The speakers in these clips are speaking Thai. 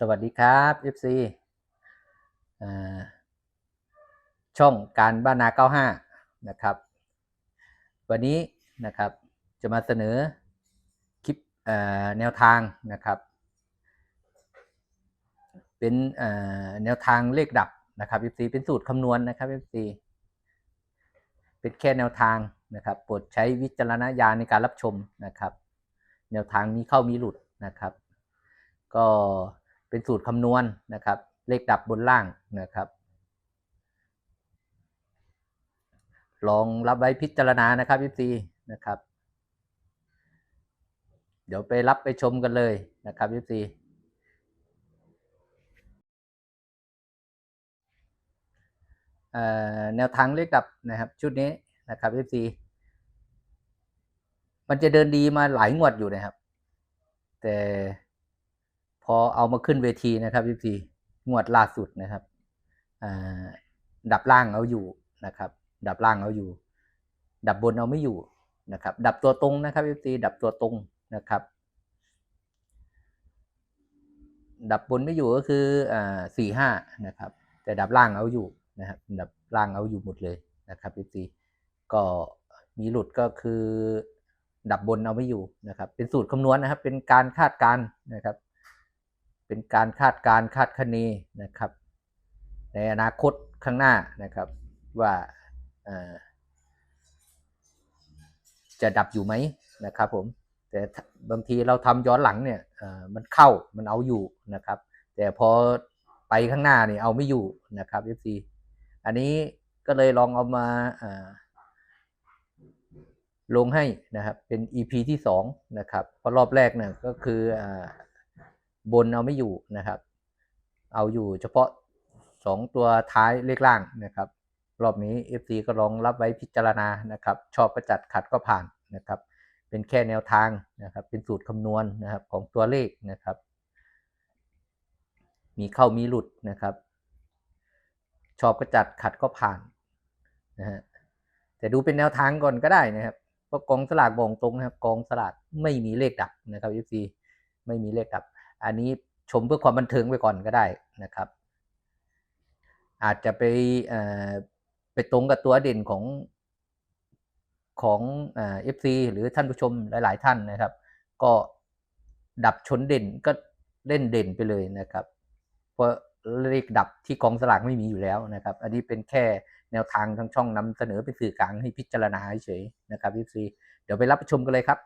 สวัสดีครับ FC ช่องการบ้านนา 95 นะครับ วันนี้นะครับจะมาเสนอคลิปแนวทางนะครับ เป็นแนวทางเลขดับนะครับ FC เป็นสูตรคำนวณนะครับ FC เป็นแค่แนวทางนะครับโปรดใช้วิจารณญาณในการรับชมนะครับ แนวทางมีเข้ามีหลุดนะครับ ก็ เป็นสูตรคำนวณนะครับ เลขดับบนล่างนะครับ ลองรับไว้พิจารณานะครับ FC นะครับ เดี๋ยวไปรับไปชมกันเลยนะครับ FC แนวทางเลขดับนะครับ ชุดนี้นะครับ FC มันจะเดินดีมาหลายงวดอยู่นะครับ แต่ พอเอามาขึ้นเวทีนะครับพี่ซีงวดล่าสุดนะครับดับล่างเอาอยู่นะครับ ดับล่างเอาอยู่ ดับบนเอาไม่อยู่นะครับ ดับตัวตรงนะครับพี่ซีดับตัวตรงนะครับ ดับบนไม่อยู่ก็คือสี่ห้านะครับ แต่ดับล่างเอาอยู่นะครับ ดับล่างเอาอยู่หมดเลยนะครับพี่ซีก็มีหลุดก็คือ ดับบนเอาไม่อยู่นะครับ เป็นสูตรคำนวณนะครับ เป็นการคาดการณ์นะครับ เป็นการคาดการคาดคะเนนะครับ ในอนาคตข้างหน้านะครับว่าจะดับอยู่ไหมนะครับผมแต่บางทีเราทำย้อนหลังเนี่ยมันเข้ามันเอาอยู่นะครับ แต่พอไปข้างหน้านี่เอาไม่อยู่นะครับ FC อันนี้ก็เลยลองเอามาลงให้นะครับเป็น EP ที่สองนะครับเพราะรอบแรกเนี่ยก็คือ บนเอาไม่อยู่นะครับ เอาอยู่เฉพาะสองตัวท้ายเลขล่างนะครับ รอบนี้ FC ก็ลองรับไว้พิจารณานะครับ ชอบก็จัดขัดก็ผ่านนะครับ เป็นแค่แนวทางนะครับ เป็นสูตรคำนวณนะครับของตัวเลขนะครับ มีเข้ามีหลุดนะครับ ชอบก็จัดขัดก็ผ่านนะฮะแต่ดูเป็นแนวทางก่อนก็ได้นะครับเพราะกองสลากบ่งตรงนะครับกองสลากไม่มีเลขดับนะครับ FC ไม่มีเลขดับ อันนี้ชมเพื่อความบันเทิงไปก่อนก็ได้นะครับ อาจจะไปไปตรงกับตัวเด่นของของเอฟซีหรือท่านผู้ชมหลาย ๆ ท่านนะครับ ก็ดับชนเด่นก็เล่นเด่นไปเลยนะครับ เพราะเลขดับที่กองสลากไม่มีอยู่แล้วนะครับ อันนี้เป็นแค่แนวทางทางช่องนำเสนอเป็นสื่อกลางให้พิจารณาเฉยนะครับเอฟซีเดี๋ยวไปรับชมกันเลยครับ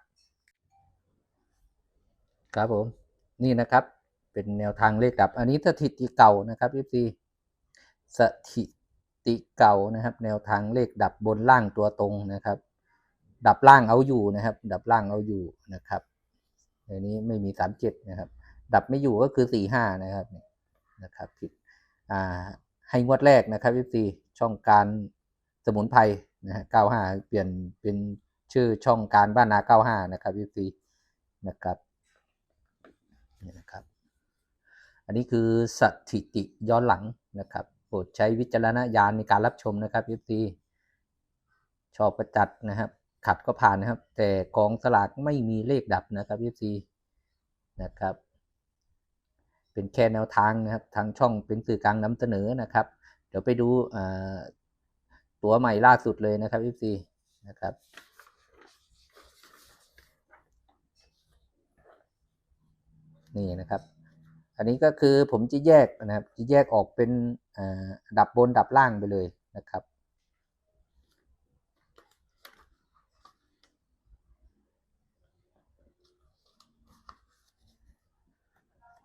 ครับผม นี่นะครับเป็นแนวทางเลขดับ อันนี้สถิติเก่านะครับเอฟซีสถิติเก่านะครับ แนวทางเลขดับบนล่างตัวตรงนะครับ ดับล่างเอาอยู่นะครับ ดับล่างเอาอยู่นะครับในนี้ไม่มีสามเจ็ดนะครับ ดับไม่อยู่ก็คือสี่ห้านะครับนะครับผิดอ่าให้งวดแรกนะครับพี่ซีช่องการสมุนไพรนะฮะเก้าห้าเปลี่ยนเป็นชื่อช่องการบ้านนาเก้าห้านะครับพี่ซีนะครับ นี่นะครับ อันนี้คือสถิติย้อนหลังนะครับโปรดใช้วิจารณญาณในการรับชมนะครับพี่ซีชอบประจัดนะครับ ขัดก็ผ่านนะครับ แต่กองสลากไม่มีเลขดับนะครับพี่ซีนะครับ เป็นแค่แนวทางนะครับ ทางช่องเป็นสื่อกลางนำเสนอนะครับ เดี๋ยวไปดูตัวใหม่ล่าสุดเลยนะครับพี่ซีนะครับ นี่นะครับ อันนี้ก็คือผมจะแยกนะครับจะแยกออกเป็นดับบนดับล่างไปเลยนะครับ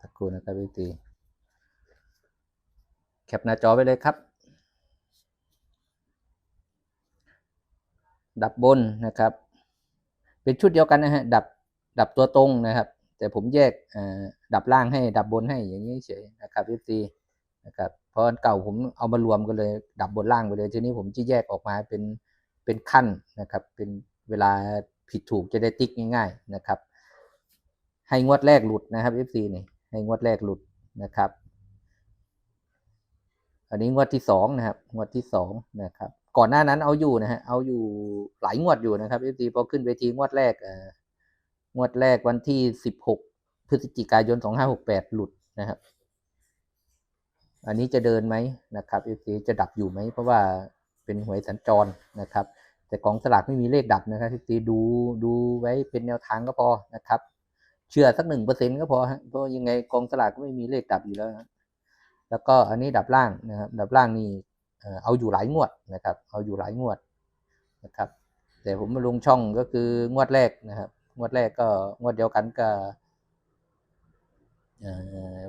สักครู่นะครับพี่ตีแคปหน้าจอไปเลยครับดับบนนะครับ เป็นชุดเดียวกันนะฮะดับดับตัวตรงนะครับ แต่ผมแยกดับล่างให้ดับบนให้อย่างนี้เฉยนะครับพี่ตีนะครับเพราะเก่าผมเอามารวมกันเลยดับบนล่างไปเลย ทีนี้ผมจะแยกออกมาเป็นเป็นขั้นนะครับเป็นเวลาผิดถูกจะได้ติ๊กง่าย ๆนะครับ ให้งวดแรกหลุดนะครับ FC นี่ให้งวดแรกหลุดนะครับ อันนี้งวดที่สองนะครับงวดที่สองนะครับ ก่อนหน้านั้นเอาอยู่นะฮะเอาอยู่หลายงวดอยู่นะครับ FC พอขึ้นเวทีงวดแรก งวดแรกวันที่สิบหกพฤศจิกายนสองห้าหกแปดหลุดนะครับ อันนี้จะเดินไหมนะครับ FC จะดับอยู่ไหม เพราะว่าเป็นหวยสัญจรนะครับ แต่กองสลากไม่มีเลขดับนะครับ FC ดูดูไว้เป็นแนวทางก็พอนะครับ เชื่อสักหนึ่งเปอร์เซ็นก็พอฮะเพราะยังไงกองสลากก็ไม่มีเลขดับอยู่แล้วนะแล้วก็อันนี้ดับล่างนะครับ ดับล่างนี่เอาอยู่หลายงวดนะครับ เอาอยู่หลายงวดนะครับ แต่ผมมาลงช่องก็คืองวดแรกนะครับ งวดแรกก็งวดเดียวกันกับ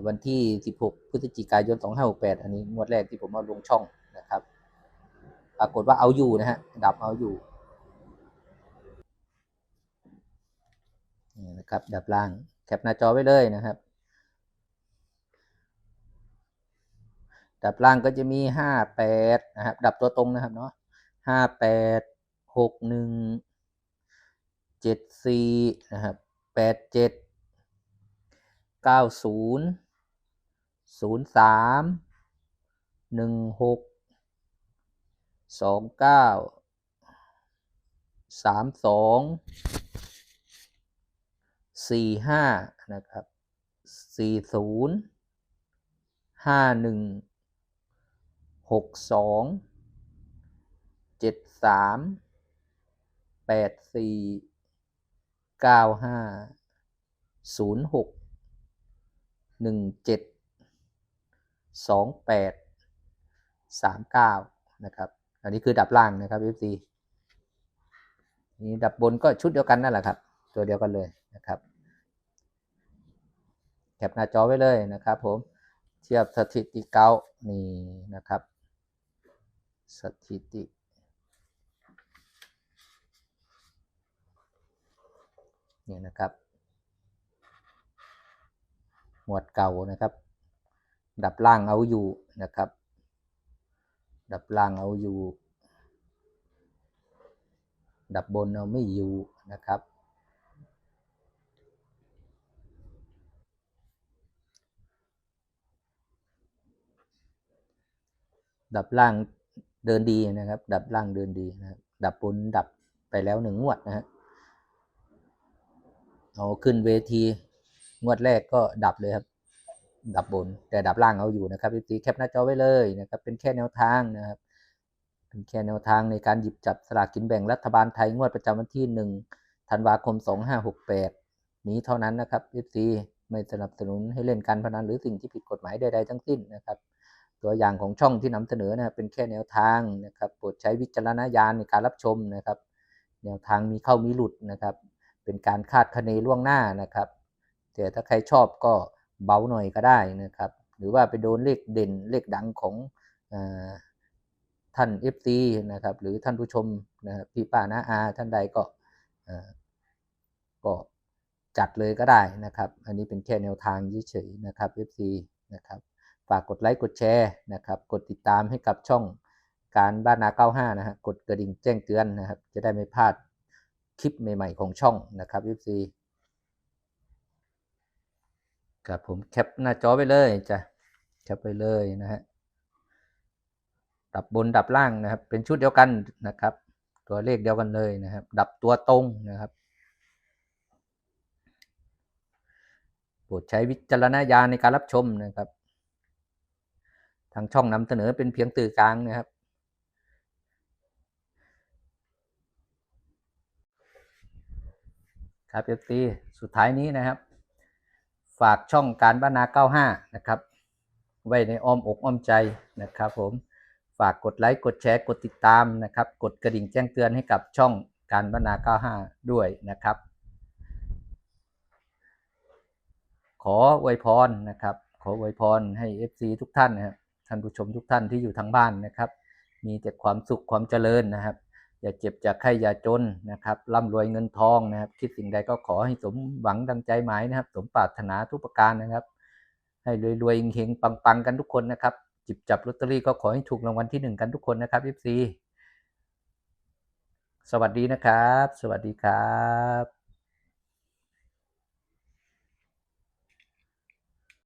วันที่ 16 พฤศจิกายน 2568 อันนี้งวดแรกที่ผมเอาลงช่องนะครับ ปรากฏว่าเอาอยู่นะฮะ ดับเอาอยู่นี่นะครับ ดับล่าง แคปหน้าจอไว้เลยนะครับ ดับล่างก็จะมี 58 นะครับ ดับตัวตรงนะครับเนาะ 58 61 74นะครับ87เก้าศูนย์ศูนย์สามหนึ่งหกสองเก้าสามสองสี่ห้านะครับสี่ศูนย์ห้าหนึ่งหกสองเจ็ดสามแปดสี่ เก้าห้าศูนย์หกหนึ่งเจ็ดสองแปดสามเก้านะครับ อันนี้คือดับล่างนะครับ FC นี่ดับบนก็ชุดเดียวกันนั่นแหละครับ ตัวเดียวกันเลยนะครับแคปหน้าจอไว้เลยนะครับผมเทียบสถิติเก้านี่นะครับ สถิติ นี่นะครับ หมวดเก่านะครับ ดับล่างเอาอยู่นะครับ ดับล่างเอาอยู่ ดับบนเอาไม่อยู่นะครับดับล่างเดินดีนะครับ ดับล่างเดินดีนะครับ ดับบนดับไปแล้วหนึ่งงวดนะฮะ เอาขึ้นเวทีงวดแรกก็ดับเลยครับ ดับบน แต่ดับล่างเอาอยู่นะครับพี่แคปหน้าจอไว้เลยนะครับ เป็นแค่แนวทางนะครับ เป็นแค่แนวทางในการหยิบจับสลากกินแบ่งรัฐบาลไทยงวดประจำวันที่หนึ่งธันวาคม 2568 นี้เท่านั้นนะครับ FC ไม่สนับสนุนให้เล่นการพนันหรือสิ่งที่ผิดกฎหมายใดๆทั้งสิ้นนะครับ ตัวอย่างของช่องที่นำเสนอนะครับเป็นแค่แนวทางนะครับโปรดใช้วิจารณญาณในการรับชมนะครับ แนวทางมีเข้ามีหลุดนะครับ เป็นการคาดคะเนล่วงหน้านะครับ แต่ถ้าใครชอบก็เบาหน่อยก็ได้นะครับ หรือว่าไปโดนเลขเด่นเลขดังของอท่าน FC นะครับ หรือท่านผู้ชมนะครับพี่ป้านาอาท่านใดก็เอ่อก็จัดเลยก็ได้นะครับ อันนี้เป็นแค่แนวทางเฉยๆนะครับ FC นะครับ ฝากกดไลค์กดแชร์นะครับ กดติดตามให้กับช่องการบ้านนา 95 นะฮะ กดกระดิ่งแจ้งเตือนนะครับ จะได้ไม่พลาด คลิปใหม่ ๆ ของช่องนะครับ FC ครับผมแคปหน้าจอไปเลยจ้ะแคปไปเลยนะฮะดับบนดับล่างนะครับ เป็นชุดเดียวกันนะครับ ตัวเลขเดียวกันเลยนะครับ ดับตัวตรงนะครับโปรดใช้วิจารณญาณในการรับชมนะครับ ทางช่องนำเสนอเป็นเพียงสื่อกลางนะครับ ครับเอฟซีสุดท้ายนี้นะครับ ฝากช่องการบ้านนา 95 นะครับ ไว้ในอ้อมอกอ้อมใจนะครับผมฝากกดไลค์กดแชร์กดติดตามนะครับ กดกระดิ่งแจ้งเตือนให้กับช่องการบ้านนา 95 ด้วยนะครับ ขออวยพรนะครับ ขออวยพรให้ FC ทุกท่านนะครับท่านผู้ชมทุกท่านที่อยู่ทางบ้านนะครับ มีแต่ความสุขความเจริญนะครับ อย่าเจ็บอย่าไข้อย่าจนนะครับร่ำรวยเงินทองนะครับ คิดสิ่งใดก็ขอให้สมหวังดังใจหมายนะครับ สมปรารถนาทุกประการนะครับ ให้รวยๆเฮงๆปังๆกันทุกคนนะครับ จิบจับลอตเตอรี่ก็ขอให้ถูกรางวัลที่หนึ่งกันทุกคนนะครับยิปซีสวัสดีนะครับ สวัสดีครับ